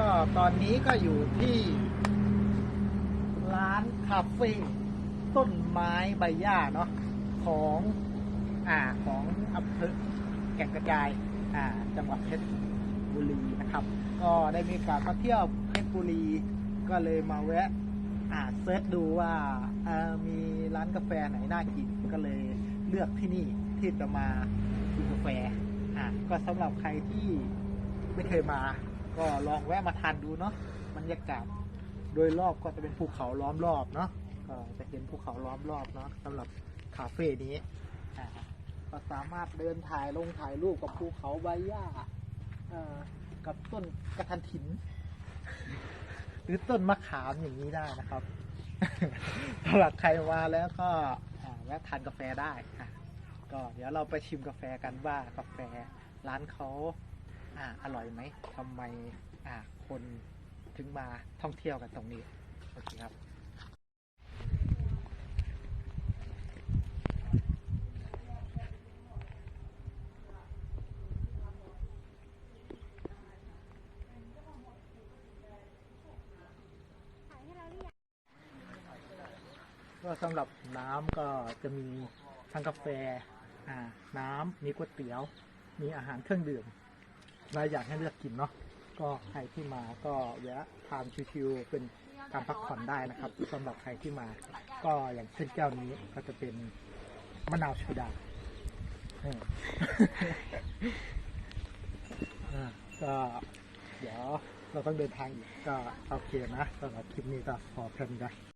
ก็ตอนนี้ก็อยู่ที่ ร้านคาเฟ่ต้นไม้ใบหญ้าเนาะของอ่าของอำเภอแก่งกระจายอ่าจังหวัดเพชรบุรีนะครับ ก็ได้มีโอกาสมาเที่ยวเพชรบุรี ก็เลยมาแวะอ่าเซิร์ชดูว่าเอ่อมีร้านกาแฟไหนน่ากินก็เลยเลือกที่นี่ที่จะมากินกาแฟอ่าก็สำหรับใครที่ไม่เคยมา ก็ลองแวะมาทานดูเนาะบรรยากาศโดยรอบก็จะเป็นภูเขาล้อมรอบเนาะก็จะเห็นภูเขาล้อมรอบเนาะสำหรับคาเฟ่นี้อ่าก็สามารถเดินถ่ายลงถ่ายรูปกับภูเขาใบหญ้าเอ่อกับต้นกระทันถิน หรือต้นมะขามอย่างนี้ได้นะครับ สำหรับใครมาแล้วก็อ่าแวะทานกาแฟได้อะก็เดี๋ยวเราไปชิมกาแฟกันว่ากาแฟร้านเขา อ่าอร่อยไหมทำไมอ่าคนถึงมาท่องเที่ยวกันตรงนี้โอเคครับก็สำหรับน้ำก็จะมีทั้งกาแฟอ่าน้ำมีก๋วยเตี๋ยว มีอาหารเครื่องดื่ม หลายอย่างให้เลือกกินเนาะก็ใครที่มาก็แวะทานชิวๆเป็นการพักผ่อนได้นะครับสำหรับใครที่มา ก็อย่างเช่นแก้วนี้ก็จะเป็นมะนาวโซดาเอออ่าก็เดี๋ยวเราต้องเดินทางอีกก็โอเคนะสำหรับคลิปนี้ก็พอแค่นี้นะ